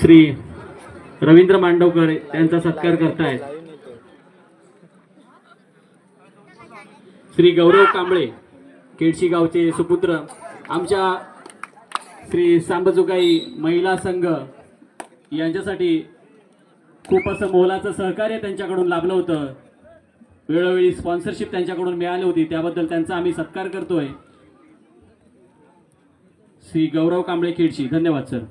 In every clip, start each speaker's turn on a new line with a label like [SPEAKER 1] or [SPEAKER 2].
[SPEAKER 1] श्री रवींद्र मांडवकर यांचा सत्कार करतायत. श्री गौरव कांबळे केडशी गावचे सुपुत्र आमच्या श्री सांबजुगाई महिला संघ यांच्यासाठी खूप असं मोलाचं सहकार्य त्यांच्याकडून लाभलं होतं. वेळोवेळी स्पॉन्सरशिप त्यांच्याकडून मिळाली होती त्याबद्दल त्यांचा आम्ही सत्कार करतोय. श्री गौरव कांबळे खेडशी धन्यवाद सर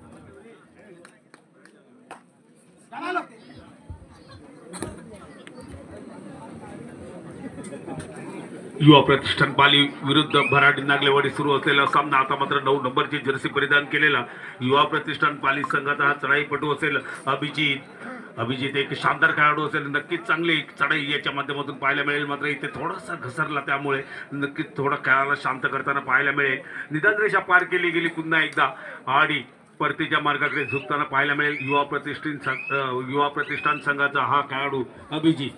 [SPEAKER 2] युवा प्रतिष्ठान पाली विरुद्ध भराडी नागलेवाडी सुरू असलेला सामना आता मात्र नऊ नंबरची जर्सी परिधान केलेला युवा प्रतिष्ठान पाली संघाचा हा चढाईपटू असेल अभिजित अभिजित एक शानदार खेळाडू असेल नक्कीच चांगली चढाई याच्या माध्यमातून पाहायला मिळेल. मात्र इथे थोडासा घसरला त्यामुळे नक्कीच थोडा खेळाला शांत करताना पाहायला मिळेल. निदान रेषा पार केली गेली पुन्हा एकदा. आणि परतीच्या मार्गाकडे झुकताना पाहायला मिळेल. युवा प्रतिष्ठान संघ- युवा प्रतिष्ठान संघाचा हा खेळाडू अभिजित.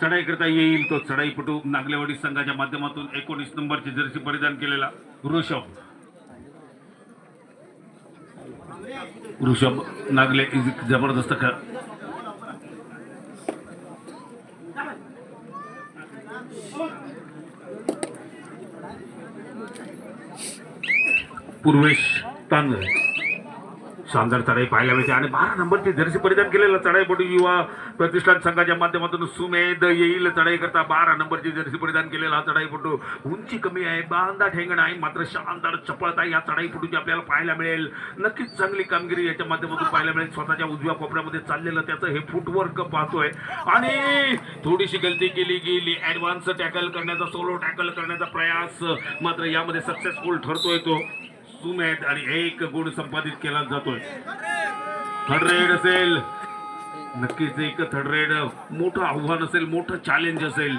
[SPEAKER 2] चढाई करता येईल तो चढाईपटू नागलेवाडी संघाच्या माध्यमातून एकोणीस नंबरची जर्सी परिधान केलेला ऋषभ. ऋषभ नागले जबरदस्त खेळ. पूर्वेश तांदळ शानदार चढाई पाहायला मिळते. आणि बारा नंबरची जर्सी परिधान केलेला चढाईपटू युवा प्रतिष्ठान संघाच्या माध्यमातून सुमेध येईल. चढाई करता बारा नंबरची जर्सी परिधान केलेला हा चढाईपटू उंची कमी आहे. बांधा ठेंगण आहे. मात्र शानदार चपळता या चढाईपटूची आपल्याला पाहायला मिळेल. नक्कीच चांगली कामगिरी याच्या माध्यमातून पाहायला मिळेल. स्वतःच्या उजव्या कोपऱ्यामध्ये चाललेलं त्याचं हे फुटवर्क पाहतोय. आणि थोडीशी गलती केली गेली. ॲडव्हान्स टॅकल करण्याचा सोलो टॅकल करण्याचा प्रयास. मात्र यामध्ये सक्सेसफुल ठरतोय तो. सुम आहेत आणि एक गुण संपादित केला जातोय. थर्ड रेड असेल. नक्कीच एक थर्ड रेड. मोठं आव्हान असेल मोठं चॅलेंज असेल.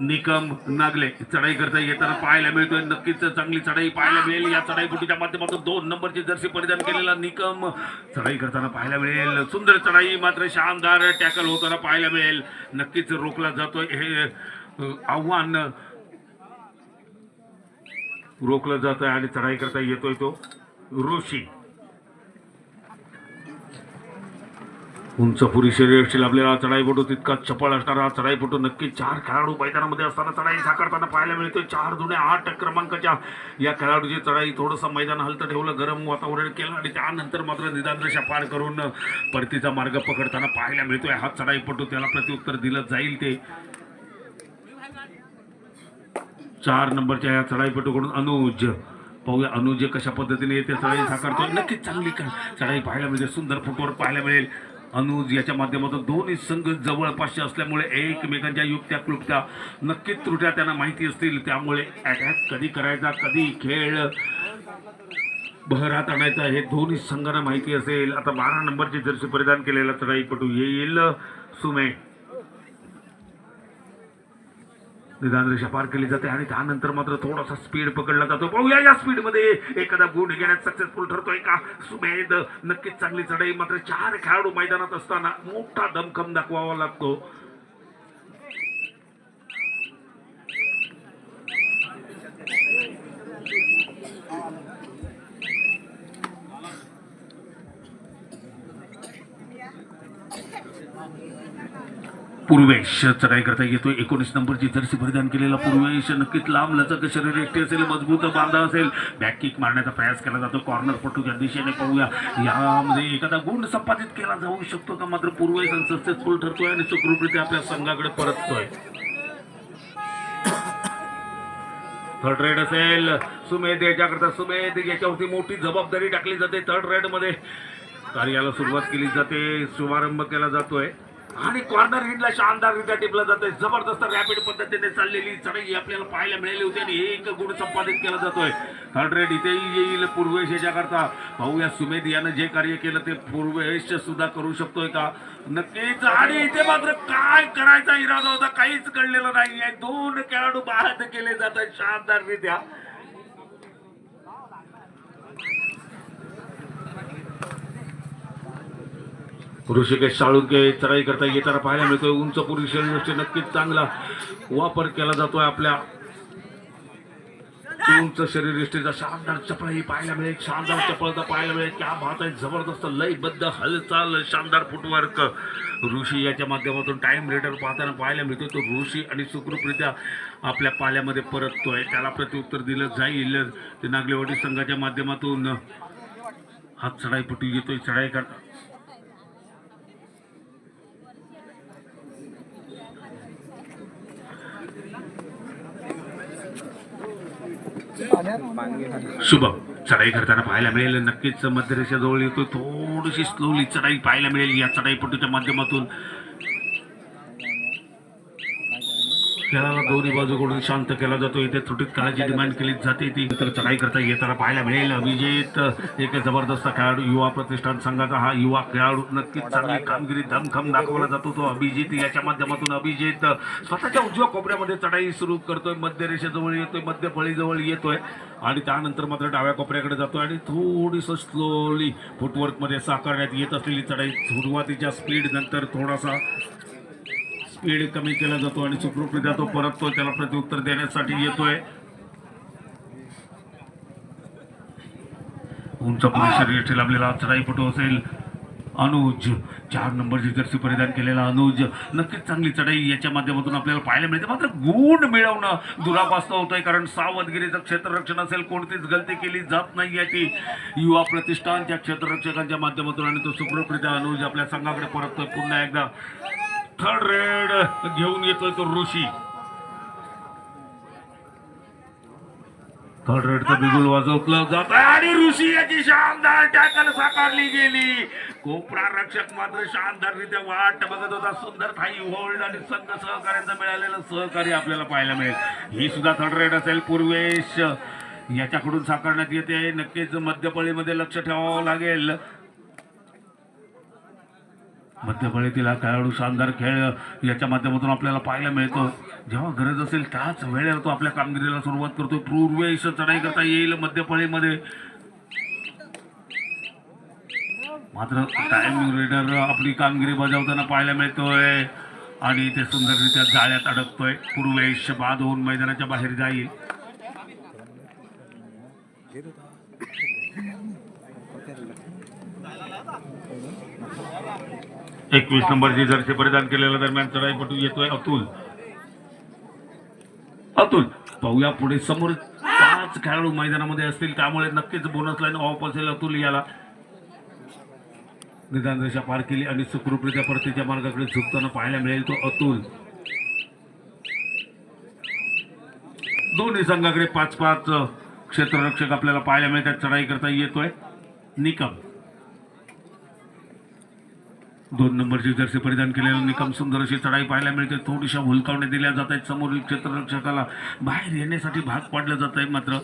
[SPEAKER 2] निकम नागले चढाई करता येताना पाहायला मिळतोय. नक्कीच चांगली चढाई पाहायला मिळेल. या चढाई चढाईपोटीच्या माध्यमातून दोन नंबरची जर्सी परिधान केलेला निकम. चढाई करताना पाहायला मिळेल. सुंदर चढाई मात्र शानदार टॅकल होताना पाहायला मिळेल. नक्कीच रोखला जातोय. हे आव्हान रोखलं जात आहे आणि चढाई करता येतोय तो. ऋषी. उंच पुरी शरीराची लाभलेला चढाईपटू तितका चपळ असणारा हा चढाईपटू नक्की चार खेळाडू मैदानामध्ये असताना चढाई साकारताना पाहायला मिळते चार जुने आठ क्रमांकाच्या या खेळाडूची चढाई थोडंसं मैदान हलतं ठेवलं गरम वातावरण केलं आणि त्यानंतर मात्र निदान पार करून परतीचा मार्ग पकडताना पाहायला मिळतोय. हा चढाईपटू त्याला प्रत्युत्तर दिलं जाईल ते. चार नंबरच्या या चढाईपटूकडून अनुज. पाहूया अनुज कशा पद्धतीने येते चढाई साकारतो नक्कीच चांगली का चढाई पाहायला मिळते सुंदर फुटवर पाहायला मिळेल. अनुज याच्या माध्यमातून दोन्ही संघ जवळपासचे असल्यामुळे एकमेकांच्या युक्त्या क्लुप्त्या नक्कीच त्रुट्या त्यांना माहिती असतील. त्यामुळे अटॅक कधी करायचा कधी खेळ बहरात आणायचा हे दोन्ही संघांना माहिती असेल. आता बारा नंबरची जर्सी परिधान केलेला चढाईपटू येईल. सुमे. निदान रेषा पार केली जाते आणि त्यानंतर मात्र थोडासा स्पीड पकडला जातो. पाहूया या स्पीडमध्ये एखादा गुण घेण्यात सक्सेसफुल ठरतोय का? सुमेध नक्कीच चांगली चढाई मात्र चार खेळाडू मैदानात असताना मोठा दमखम दाखवावा लागतो. पूर्वेश चढाई करता येतो एकोणीस नंबरची जर्सी परिधान केलेला पूर्वेश नक्कीच लांब लचक शरीर एकटी असेल मजबूत बांधा असेल. बॅक किक मारण्याचा प्रयास केला जातो. कॉर्नर पटूच्या दिशेने पाहूया. यामध्ये एखादा गुण संपादित केला जाऊ शकतो का? मात्र पूर्वेश सक्सेसफुल ठरतोय आणि सुखरूपरित्या आपल्या संघाकडे परततोय. थर्ड रेड असेल. सुमेध याच्याकरता सुमेध. याच्यावरती मोठी जबाबदारी टाकली जाते. थर्ड रेडमध्ये कार्याला सुरुवात केली जाते शुभारंभ केला जातोय. आणि कॉर्नर हिटला शानदाररित्या टिपला जातोय. जबरदस्त रॅपिड पद्धतीने चाललेली चढाई आपल्याला पाहायला मिळाली होती आणि हे एक गुण संपादित केला जातोय. थर्ड रेड इथेही येईल पूर्वेश याच्याकरता. पाहूया सुमेध यानं जे कार्य केलं ते पूर्वेश सुद्धा करू शकतोय का? नक्कीच. आणि इथे मात्र काय करायचा इरादा होता काहीच कळलेलं नाहीये. दोन खेळाडू बाद केले जातात शानदाररित्या ऋषिकेश साळुंके चढाई करता येताना पाहायला मिळतोय. उंच पुरुष शरीराचे नक्कीच चांगला वापर केला जातोय आपल्या. उंच शरीर यष्टीचा शानदार चपळाही पाहायला मिळेल. शानदार चपळता पाहायला मिळेल. क्या भात आहे. जबरदस्त लयबद्ध हालचाल शानदार फुटवर्क ऋषी याच्या माध्यमातून टाइम रेडर पाहताना पाहायला मिळतो तो ऋषी आणि सुखरूपरित्या आपल्या पाल्यामध्ये परततोय. त्याला प्रत्युत्तर दिलं जाईल. ते नागलेवाडी संघाच्या माध्यमातून हा चढाईपटू येतोय. चढाई करता शुभम चढाई करताना पाहायला मिळेल. नक्कीच मध्यरेषाजवळ येतो थोडीशी स्लोली चढाई पाहायला मिळेल या चढाईपटूच्या माध्यमातून. खेळाला दोन्ही बाजूकडून शांत केला जातो. इथे त्रुटीत काळाची डिमांड केली जाते ती. तर चढाई करता येताना पाहायला मिळेल. अभिजित एक जबरदस्त खेळाडू युवा प्रतिष्ठान संघाचा हा युवा खेळाडू. नक्कीच चांगली कामगिरी धमखम दाखवला जातो तो अभिजित. याच्या माध्यमातून अभिजित स्वतःच्या उजव्या कोपऱ्यामध्ये चढाई सुरू करतोय. मध्य रेषेजवळ येतोय मध्य फळीजवळ येतोय. आणि त्यानंतर मात्र डाव्या कोपऱ्याकडे जातोय आणि थोडीसं स्लोली फुटवर्कमध्ये साकारण्यात येत असलेली चढाई सुरुवातीच्या स्पीड नंतर थोडासा स्पीड कमी केला जातो आणि सुखरूपरित्या तो परततो त्याला प्रत्युत्तर देण्यासाठी येतोय. उंच शरीर आपल्याला चढाईपटू असेल. अनुज चार नंबरची जर्सी परिधान केलेला अनुज. नक्कीच चांगली चढाई याच्या माध्यमातून आपल्याला पाहायला मिळते. मात्र गुण मिळवणं दुरापास्त होतंय कारण सावधगिरीचं क्षेत्ररक्षण असेल कोणतीच गलती केली जात नाही आहे ती युवा प्रतिष्ठान त्या क्षेत्ररक्षकांच्या माध्यमातून आणि तो सुखरूपरित्या अनुज आपल्या संघाकडे परततोय पुन्हा एकदा. थर्ड रेड घेऊन येतोय तो ऋषी. थर्ड रेडचं बिगुल वाजवलं जात आणि ऋषी याची शानदार टॅकल साकारली गेली. कोपरा रक्षक मात्र शानदाररित्या वाट बघत होता. सुंदर थाई होल्ड आणि संघ सहकार्यांचं मिळालेलं सहकार्य आपल्याला पाहायला मिळेल. ही सुद्धा थर्ड रेड असेल. पूर्वेश याच्याकडून साकारण्यात येते. नक्कीच मध्यपळीमध्ये लक्ष ठेवावं लागेल. मध्यफळीतील हा खेळाडू शानदार खेळ याच्या माध्यमातून आपल्याला पाहायला मिळतो. जेव्हा गरज असेल त्याच वेळेला तो आपल्या कामगिरीला सुरुवात करतो पूर्वेश चढाई करता येईल मध्यफळीमध्ये मात्र टायमिंग रेडर आपली कामगिरी बजावताना पाहायला मिळतोय. आणि ते सुंदररित्या जाळ्यात अडकतोय. पूर्वेश बाद होऊन मैदानाच्या बाहेर जाईल. एकवीस नंबरची जर्सी परिधान केलेल्या दरम्यान चढाईपटू येतोय अतुल. अतुल पाहूया पुढे. समोर पाच खेळाडू मैदानामध्ये असतील त्यामुळे नक्कीच बोनस लाईन ऑफ असेल अतुल याला. निदान रेषा पार केली आणि सुखरूपरित्या परतीच्या मार्गाकडे झुकताना पाहायला मिळेल तो अतुल. दोन्ही संघाकडे पाच पाच क्षेत्ररक्षक आपल्याला पाहायला मिळतात. चढाई करता येतोय. निकम. दोन नंबरची जर्सी परिधान केलेलं निकम सुंदर अशी चढाई पाहायला मिळते. थोडीशा हुलकावण्या दिल्या जात आहेत समोरील क्षेत्ररक्षकाला बाहेर येण्यासाठी भाग पाडलं जात आहे मात्र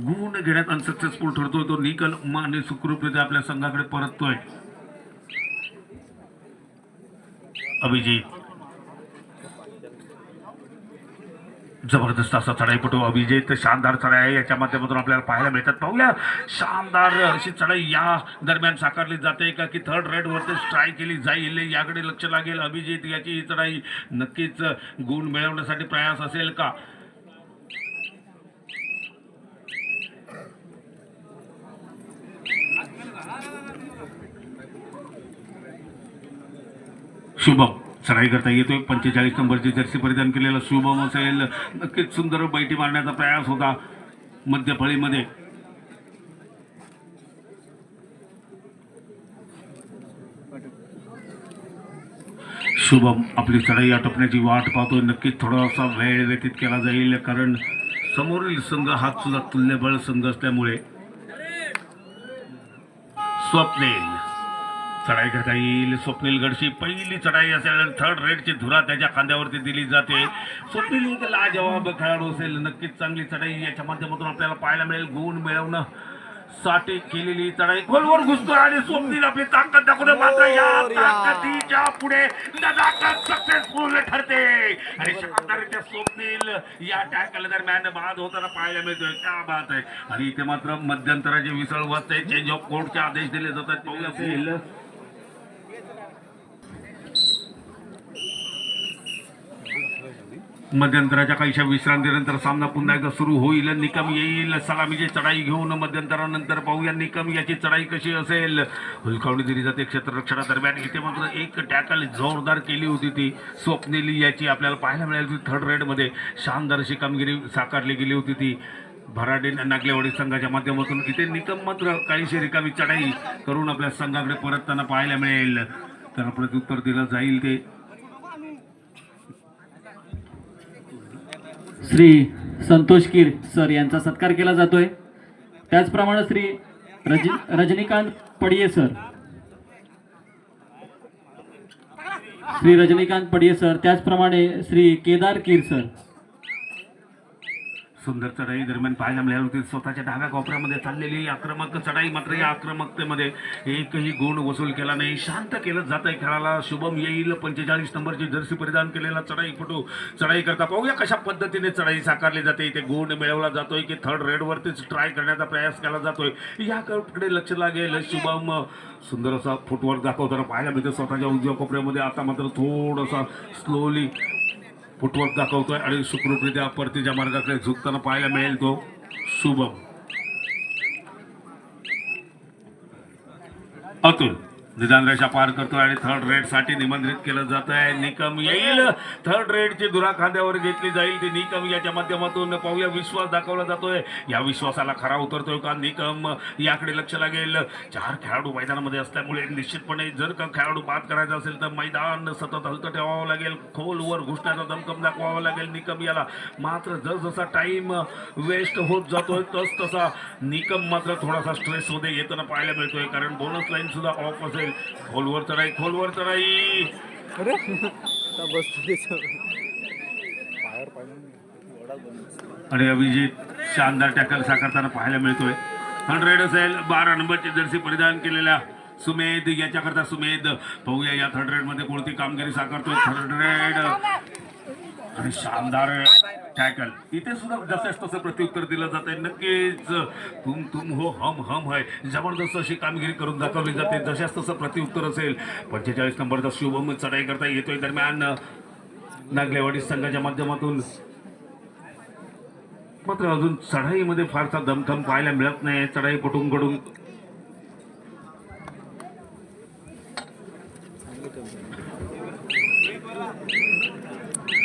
[SPEAKER 2] गुण घेण्यात अनसक्सेसफुल ठरतोय तो निकल उमा आणि सुखरूपरित्या आपल्या संघाकडे परततोय. अभिजित जबरदस्त असा चढाईपटू अभिजित शानदार चढाई आहे. याच्या माध्यमातून आपल्याला पाहायला मिळतात. पाहूया. शानदार अशी चढाई या दरम्यान साकारली जाते. का की थर्ड रेड वरती ट्राय केली जाईल याकडे लक्ष लागेल अभिजित. याची ही चढाई नक्कीच गुण मिळवण्यासाठी प्रयास असेल का? शुभम. चढाई करता येतोय. पंचेचाळीस नंबरची जर्सी परिधान केलेला शुभम असेल नक्कीच सुंदर बैठी मारण्याचा प्रयास होता मध्यफळीमध्ये शुभम आपली चढाई आटोपण्याची वाट पाहतोय. नक्कीच थोडासा वेळ व्यतीत केला जाईल कारण समोरील संघ हा सुद्धा तुल्यबळ संघ असल्यामुळे स्वप्नेल. चढाई करता येईल. स्वप्नील गडशी पहिली चढाई असेल थर्ड रेडची धुरा त्याच्या खांद्यावरती दिली जाते. स्वप्नील एक लाजवाब खेळाडू असेल. नक्कीच चांगली चढाई याच्या माध्यमातून आपल्याला पाहायला मिळेल. गुण मिळवणं साठी केलेली चढाई. गोलवर घुसतो आणि स्वप्नील आपली ताकद दाखवते. मात्र या ताकदीच्या पुढे नजाकत सक्सेसफुल ठरते. आणि शानदाररित्या स्वप्नील या टॅकल दरम्यान बाद होताना पाहायला मिळतोय. क्या बात आहे. आणि इथे मात्र मध्यंतराचे विसळ वाजते चेंज ऑफ कोर्टचे आदेश दिले जातात. पाहूया. मध्यंतराच्या काहीशा विश्रांतीनंतर सामना पुन्हा एकदा सुरू होईल निकम येईल सलामीची चढाई घेऊन मध्यंतरानंतर पाहूया निकम याची चढाई कशी असेल. हुलकावणी दिली जाते क्षेत्ररक्षणादरम्यान. इथे मात्र एक टॅकल जोरदार केली होती ती स्वप्नेली याची आपल्याला पाहायला मिळाली होती थर्ड रेडमध्ये शानदार अशी कामगिरी साकारली गेली होती ती. भराडे नागलेवाडी संघाच्या माध्यमातून. इथे निकम मात्र काहीशी रिकामी चढाई करून आपल्या संघाकडे परतताना पाहायला मिळेल. त्याला प्रत्युत्तर दिलं जाईल ते.
[SPEAKER 1] श्री संतोष कीर सर यांचा सत्कार केला जातोय. त्याचप्रमाणे श्री रज रजनीकांत पडिये सर. श्री रजनीकांत पडिये सर त्याचप्रमाणे श्री केदार कीर सर.
[SPEAKER 2] सुंदर चढाई दरम्यान पाहायला मिळाली होती. स्वतःच्या डाव्या कोपऱ्यामध्ये चाललेली आक्रमक चढाई मात्र या आक्रमकतेमध्ये एकही गुण वसूल केला नाही. शांत केलं जात आहे खेळाला. शुभम येईल. पंचेचाळीस नंबरची जर्सी परिधान केलेला चढाई फोटो चढाई करता पाहूया कशा पद्धतीने चढाई साकारली जाते. इथे गुण मिळवला जातोय की थर्ड रेडवरतीच ट्राय करण्याचा प्रयास केला जातोय. याकडे लक्ष लागेल. शुभम सुंदर असा फुटवर्क दाखवताना पाहायला मिळतं स्वतःच्या उजव्या कोपऱ्यामध्ये आता मात्र थोडासा स्लोली फुटवर्क दाखवतोय आणि सुखरूपरित्या परतीच्या मार्गाकडे झुकताना पाहायला मिळेल तो शुभम. अतुल निदान रेषा पार करतो आणि थर्ड रेडसाठी निमंत्रित केलं जात आहे निकम येईल. थर्ड रेडची धुरा खांद्यावर घेतली जाईल. ती निकम याच्या माध्यमातून पाहूया. विश्वास दाखवला जातोय. या विश्वासाला खरा उतरतोय का? निकम याकडे लक्ष लागेल. चार खेळाडू मैदानामध्ये असल्यामुळे निश्चितपणे जर का खेळाडू बाद करायचा असेल तर मैदान सतत हलतं ठेवावं लागेल. खोलवर घुसण्याचा दमकम दाखवावा लागेल निकम याला. मात्र जसजसा टाइम वेस्ट होत जातोय तस तसा निकम मात्र थोडासा स्ट्रेसमध्ये येताना पाहायला मिळतोय. कारण बोनस लाईन सुद्धा ऑफ असेल. खोलवर चढाई खोलवर चढाई.
[SPEAKER 3] अरे बसतो
[SPEAKER 2] आणि अभिजित शानदार टॅकल साकारताना पाहायला मिळतोय. हंड्रेड असेल बारा नंबरची जर्सी परिधान केलेल्या सुमेध याच्याकरता सुमेध. पाहूया या थर्ड रेडमध्ये कोणती कामगिरी साकारतोय. थर्ड रेड आणि शानदार टॅकल इथे सुद्धा जसंच तसं प्रत्युत्तर दिलं जात आहे. नक्कीच तुम तुम हो हम हम है. जबरदस्त अशी कामगिरी करून दाखवली जाते. जशाच तसं प्रत्युत्तर असेल. पंचेचाळीस नंबरचा शुभम चढाई करता येतोय. दरम्यान नागलेवाडी संघाच्या माध्यमातून मात्र अजून चढाईमध्ये फारसा दमखम पाहायला मिळत नाही. चढाई पटून कडून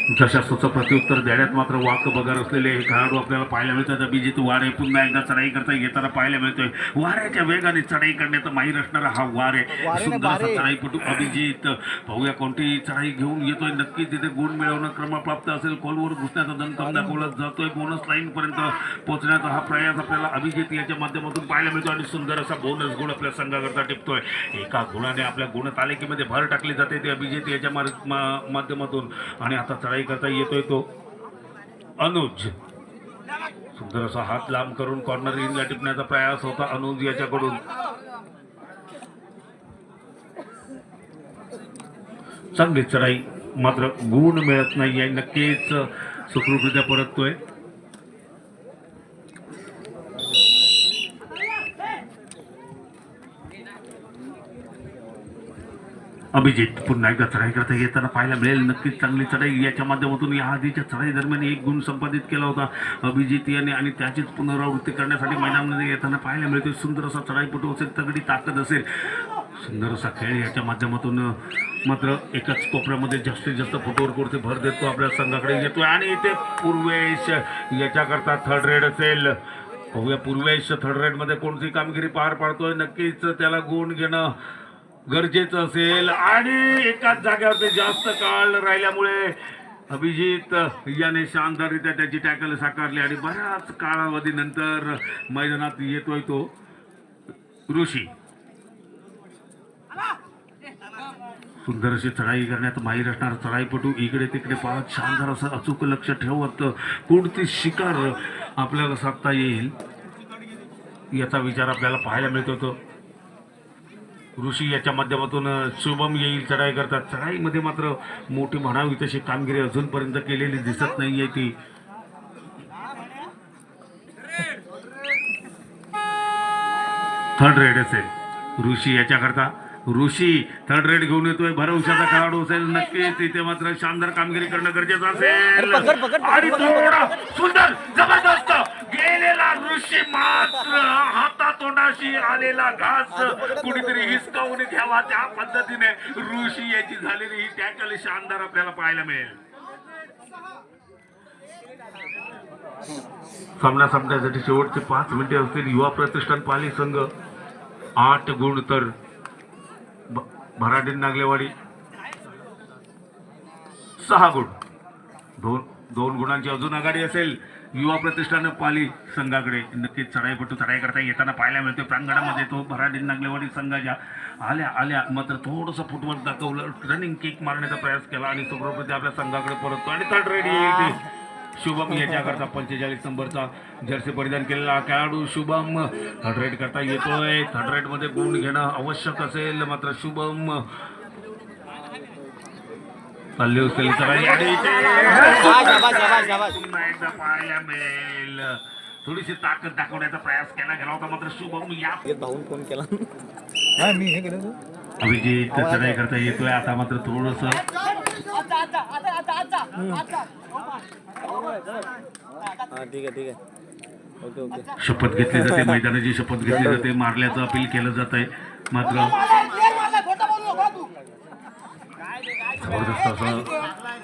[SPEAKER 2] तसं प्रत्युत्तर देण्यात मात्र वाक बगर असलेले हे खेळाडू आपल्याला पाहायला मिळतात. अभिजित वारे पुन्हा एकदा चढाई करता येताना पाहायला मिळतोय. वाऱ्याच्या वेगाने चढाई करण्यात माहीर असणारा हा वारे. सुंदर असा चढाईपटू अभिजित. पाहूया कोणती चढाई घेऊन येतोय. नक्कीच तिथे गुण मिळवणं क्रमप्राप्त असेल. खोलवर घुसण्याचा दणकम दाखवला जातोय. बोनस लाईन पर्यंत पोहोचण्याचा हा प्रयास आपल्याला अभिजित याच्या माध्यमातून पाहायला मिळतो आणि सुंदर असा बोनस गुण आपल्या संघाकरता टिपतोय. एका गुणाने आपल्या गुण तालिकेमध्ये भर टाकली जाते ते अभिजित याच्या माध्यमातून. आणि आता चढाई करता येतोय तो. अनुज. सुंदर असा हात लांब करून कॉर्नर इनला टिपण्याचा प्रयास होता अनुज याच्याकडून. चांगली चढाई मात्र गुण मिळत नाही आहे नक्कीच सुखरूपरित्या परततोय. अभिजित पुन्हा एकदा चढाई करता येताना पाहायला मिळेल. नक्कीच चांगली चढाई याच्या माध्यमातून या आधीच्या चढाई दरम्यान एक गुण संपादित केला होता अभिजित याने आणि त्याचीच पुनरावृत्ती करण्यासाठी मैदानामध्ये येताना पाहायला मिळते सुंदर असा चढाईपटू असेल तगडी ताकद असेल. सुंदर असा खेळ याच्या माध्यमातून मात्र एकाच कोपऱ्यामध्ये जास्तीत जास्त फुटवर्कवरती भर देतो आपल्या संघाकडे. येतो आणि इथे पूर्वेश याच्याकरता थर्ड रेड असेल. पाहूया पूर्वेश थर्ड रेडमध्ये कोणती कामगिरी पार पाडतोय. नक्कीच त्याला गुण घेणं गरजेचं असेल आणि एकाच जागेवरती जास्त काळ राहिल्यामुळे अभिजित याने शानदाररित्या त्याची टॅकल साकारली आणि बऱ्याच काळावधीनंतर मैदानात येतोय तो ऋषी. सुंदर अशी चढाई करण्यात माहीर असणार चढाईपटू इकडे तिकडे पाहत शानदार असं अचूक लक्ष ठेवत कोणती शिकार आपल्याला साधता येईल. याचा विचार आपल्याला पाहायला मिळतो ऋषी याच्या माध्यमातून शुभम येईल चढाई करतात. चढाईमध्ये मात्र मोठी म्हणावी तशी कामगिरी अजूनपर्यंत केलेली दिसत नाहीये ती. थर्ड रेड असेल. ऋषी याच्याकरता. ऋषी थर्ड रेड घेऊन येतोय. भरवशाचा खेळाडू असेल. नक्कीच तिथे मात्र शानदार कामगिरी करणं गरजेचं असेल. आणि थोडा सुंदर जबरदस्त गेलेला ऋषी मात्र तोंडाशी आलेला घास कुणीतरी हिसकावून घ्यावा त्या पद्धतीने ऋषी याची झालेली ही टॅकल शानदार आपल्याला पाहायला मिळेल. सामना संपण्यासाठी शेवटचे पाच मिनिटे असतील. युवा प्रतिष्ठान पाली संघ आठ गुण तर भराडीन नागलेवाडी सहा गुण. दोन दोन गुणांची अजून आघाडी असेल. युवा प्रतिष्ठानं पाली संघाकडे. नक्कीच चढाईपटू चढाई करता येताना पाहायला मिळते प्रांगणामध्ये तो भराडी नागलेवाडी संघाच्या आल्या आल्या मात्र थोडंसं फुटवर्क दाखवलं. रनिंग किक मारण्याचा प्रयास केला आणि सुप्रपती आपल्या संघाकडे परततो. आणि थर्ड रेडी येईल शुभम याच्याकरता पंचेचाळीस नंबरचा जर्सी परिधान केलेला खेळाडू शुभम. थर्ड रेड करता येतोय. थर्ड रेडमध्ये गुण घेणं आवश्यक असेल. मात्र शुभम चालली. पुन्हा एकदा पाहायला मिळेल. थोडीशी ताकद दाखवण्याचा प्रयास केला. गेला होता मात्र शुभम या.
[SPEAKER 3] भाऊन फोन केला. हा मी हे केलं. तू
[SPEAKER 2] अभिजित चढाई करता येतोय. आता मात्र थोडस
[SPEAKER 3] हा ठीक आहे ठीक आहे. Okay okay.
[SPEAKER 2] शपथ घेतली जाते. मैदानाची शपथ घेतली जाते. मारल्याचं अपील केलं जात आहे मात्र जबरदस्त असं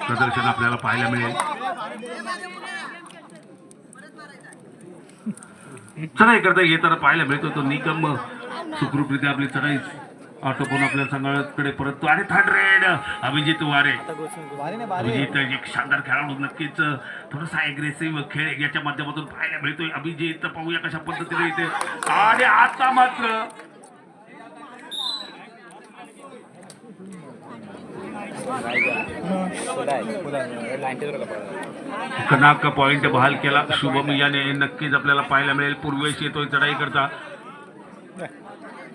[SPEAKER 2] प्रदर्शन आपल्याला पाहायला मिळेल. चढाई करता येताना पाहायला मिळतो तो निकम. सुखरूपरित्या आपली चढाई आटोपून आपल्या संघाकडे परततो. आणि थर्ड रेड अभिजित वारे. अभिजित एक शानदार खेळाडू नक्कीच. थोडासा अग्रेसिव्ह खेळ याच्या माध्यमातून पाहायला मिळतोय. अभिजित पाहूया कशा पद्धतीने इथे. आणि आता मात्र कनाक पॉइंट बहाल केला. शुभम याने नक्कीच आपल्याला पाहायला मिळेल. पूर्वेश येतोय चढाई करता.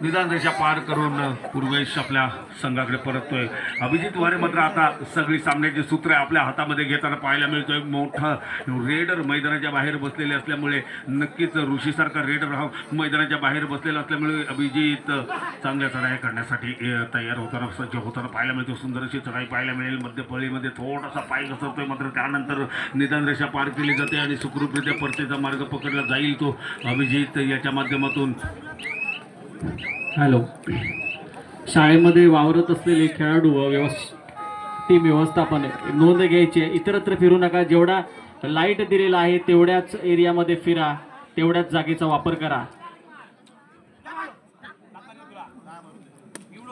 [SPEAKER 2] निदान रेषा पार करून पूर्वेश आपल्या संघाकडे परततोय. अभिजित वारे मात्र आता सगळी सामन्याची सूत्रे आपल्या हातामध्ये घेताना पाहायला मिळतोय. मोठा रेडर मैदानाच्या बाहेर बसलेले असल्यामुळे नक्कीच ऋषीसारखा रेडर हा मैदानाच्या बाहेर बसलेला असल्यामुळे अभिजित चांगल्या चढाई करण्यासाठी तयार होताना सज्ज होताना पाहायला मिळतो सुंदर अशी चढाई पाहायला मिळेल. मध्यपळीमध्ये थोडासा पाय घसरतोय मात्र त्यानंतर निदान रेषा पार केली जाते आणि सुखरूपरित्या परतीचा मार्ग पकडला जाईल तो अभिजित याच्या माध्यमातून.
[SPEAKER 1] हॅलो. शाळेमध्ये वावरत असलेले खेळाडू व व्यवस् टीम व्यवस्थापन नोंद घ्यायची. आहे इतरत्र फिरू नका. जेवढा लाइट दिलेला आहे तेवढ्याच एरियामध्ये फिरा. तेवढ्याच जागेचा वापर करा.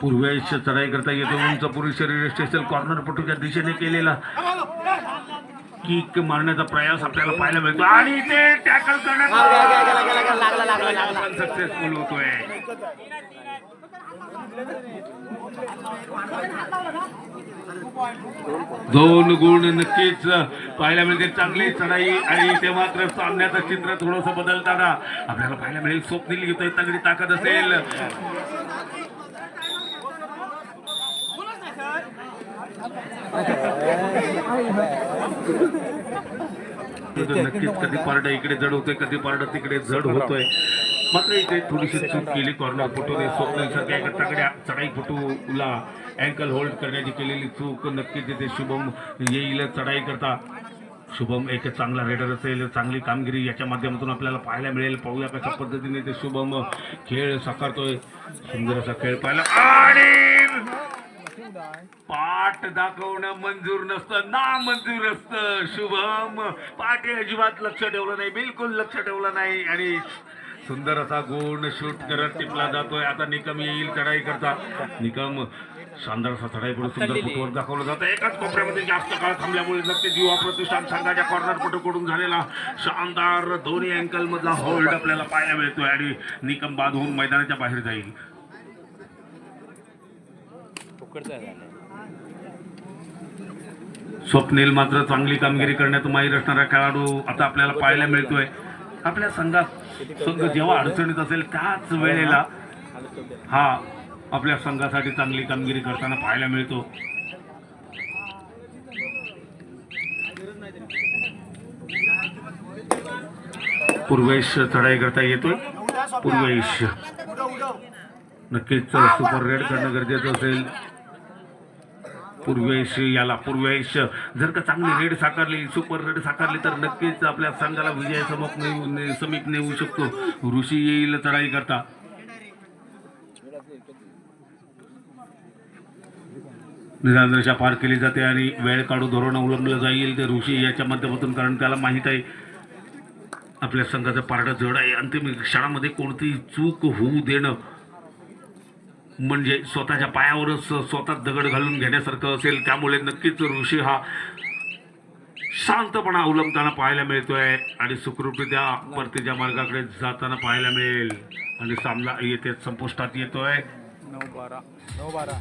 [SPEAKER 2] पूर्वेश चढाई करता येतो. उंच पुरुष शरीर स्टेशन कॉर्नर पटूच्या दिशेने केलेला. किक मारण्याचा प्रयास आपल्याला पाहायला मिळतो. आणि ते टॅकल करण्यात सक्सेसफुल होतोय. दोन गुण नक्कीच पाहायला मिळते चांगली चढाई आणि ते मात्र सामन्याचं चित्र थोडंसं बदलताना आपल्याला पाहायला मिळेल. स्वप्नील घेतोय तगडी ताकद असेल. नक्कीच कधी पारडा इकडे जड होतोय कधी पारडा तिकडे जड होतोय. मात्र इथे थोडीशी चूक केली कॉर्नर फुटूने स्वप्न सारख्या एका तगड्या चढाई फुटूला अँकल होल्ड करण्याची केलेली चूक. नक्कीच इथे शुभम येईल चढाई करता. शुभम एक चांगला रेडर असेल चांगली कामगिरी याच्या माध्यमातून आपल्याला पाहायला मिळेल. पाहूया कशा पद्धतीने ते शुभम खेळ साकारतोय. सुंदर असा खेळ पाहिला. आणि पाठ दाखवणं मंजूर नसतं ना मंजूर असतं. शुभम पाठी अजिबात लक्ष ठेवलं नाही बिलकुल लक्ष ठेवलं नाही. आणि सुंदर असा गुण शूट करत टिपला जातोय. आता निकम येईल चढाई करता. निकम शानदार असा चढाई करून सुंदर फुटवर दाखवलं जातं. एकाच कोपऱ्यामध्ये जास्त काळ थांबल्यामुळे नक्कीच युवा प्रतिष्ठान संघाच्या कॉर्नर पटूकडून झालेला शानदार दोन्ही अँकल मधला होल्ड आपल्याला पाहायला मिळतोय. आणि निकम बाद होऊन मैदानाच्या बाहेर जाईल. स्वप्नील मात्र चांगली कामगिरी करण्यात माहीर असणारा खेळाडू आता आपल्याला पाहायला मिळतोय. आपल्या संघात संघ जेव्हा अडचणीत असेल त्याच वेळेला हा आपल्या संघासाठी चांगली कामगिरी करताना पाहायला मिळतो. पूर्वेश चढाई करता येतोय. पूर्वेश.
[SPEAKER 4] नक्कीच सुपर रेड करणं गरजेचं असेल. पूर्वेश याला पूर्वेश. जर का चांगली रेड साकारली सुपर रेड साकारली तर नक्कीच आपल्या संघाला विजय समोक नेऊ- समीप नेऊ शकतो. ऋषी येईल चढाई करता. निरांद्रशा पार केली जाते आणि वेळ काढू धोरण अवलंबलं जाईल. ते ऋषी याच्या माध्यमातून कारण त्याला माहीत आहे आपल्या संघाचं पारडं जड आहे. अंतिम क्षणामध्ये कोणतीही चूक होऊ देणं म्हणजे स्वतःच्या पायावरच स्वतः दगड घालून घेण्यासारखं असेल त्यामुळे नक्कीच ऋषी हा शांतपणा अवलंबताना पाहायला मिळतोय आणि सुखरूपरित्या परतीच्या मार्गाकडे जाताना पाहायला मिळेल. आणि सामना येथे संपुष्टात येतोय.
[SPEAKER 3] नऊ बारा नऊ बारा.